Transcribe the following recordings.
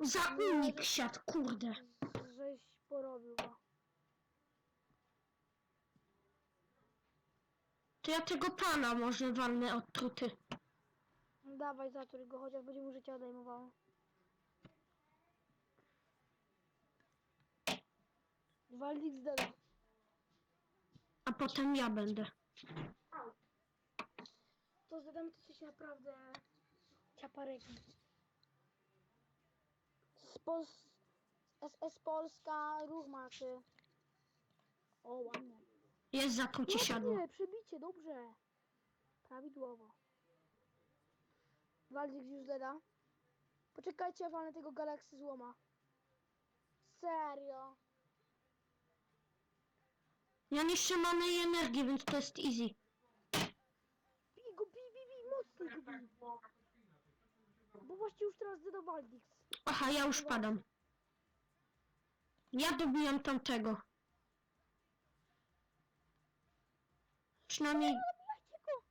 Za unik siadł, kurde. Żeś porobił go. To ja tego pana może walnę od truty. Dawaj zatruj go, chociaż będzie mu życie odejmowało. Waldix zdada. A potem ja będę. To zadamy to coś naprawdę ciapareki. Pols... SS Polska, ruch maczy. O, ładnie. Jest zakrucie siadło. Ładnie, przebicie, dobrze. Prawidłowo. Waldzik już deda. Poczekajcie, ja walnę tego galaksy złoma. Serio. Ja jeszcze mam jej energię, więc to jest easy. Bij go, bij, bij, bij, mocno go bij. Bo właśnie już teraz deda Waldix. Aha, ja już padam. Ja dobijam tamtego. Przynajmniej Zabijajcie go!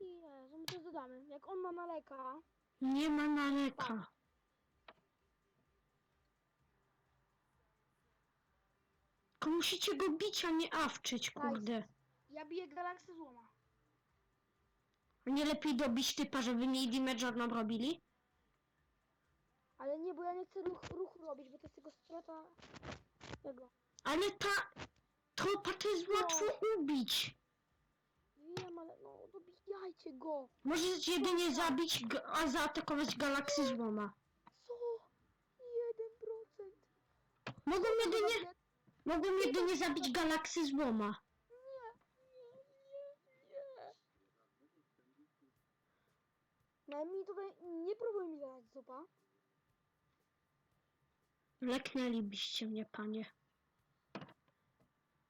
Jezu, my to dodamy. Jak on ma na leka, nie ma naleka. Tylko musicie go bić, a nie awczyć, kurde. ja biję galaksy złoma. Nie lepiej dobić typa, żeby mniej damage'a nam robili? Ale nie, bo ja nie chcę ruch, ruchu robić, bo to jest tylko strata tego. Ale ta trupa to jest łatwo ubić. Wiem, ale no, dobijajcie go. Możesz jedynie zabić, g- a zaatakować galaksy złoma. Co? 1%. Mogą jedynie, mogą jedynie zabić galaksy złoma. Nie, nie, nie, nie. No mi tutaj, nie próbuj mi dać zupa. Leknęlibyście mnie, panie.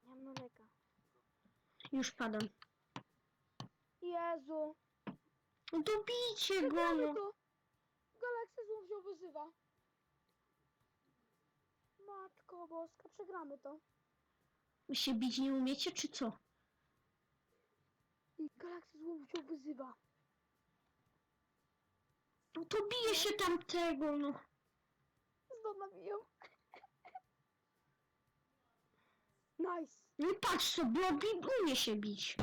Nie mam leka. Już padam. Jezu. No Dobijcie go, Przegramy no. to. Galaksy złom się wyzywa. Matko boska, przegramy to. Wy się bić nie umiecie, czy co? I galaksy złom się wyzywa. No to bije się tamtego, no. Znowu nabiją. Nice. No patrz sobie, obi umie się bić.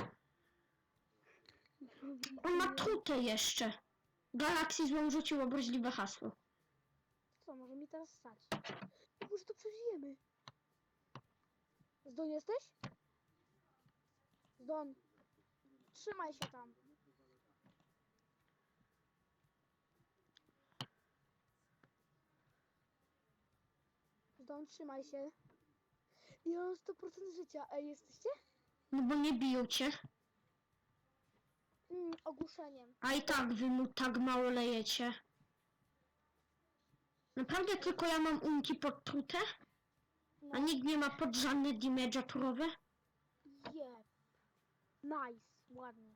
On ma trutę jeszcze. Galaksy złom rzucił obraźliwe hasło. Co, może mi teraz stać? Może to przeżyjemy. Zdon jesteś? Zdon. Trzymaj się tam. Zdon, trzymaj się. Ja mam 100% życia. Ej, jesteście? No bo nie biją cię. Mm, ogłuszeniem. A i tak wy mu tak mało lejecie. Naprawdę tylko ja mam unki pod trutę? No, A nikt nie ma pod żadne damage'a turowe? jeb. Nice, ładnie.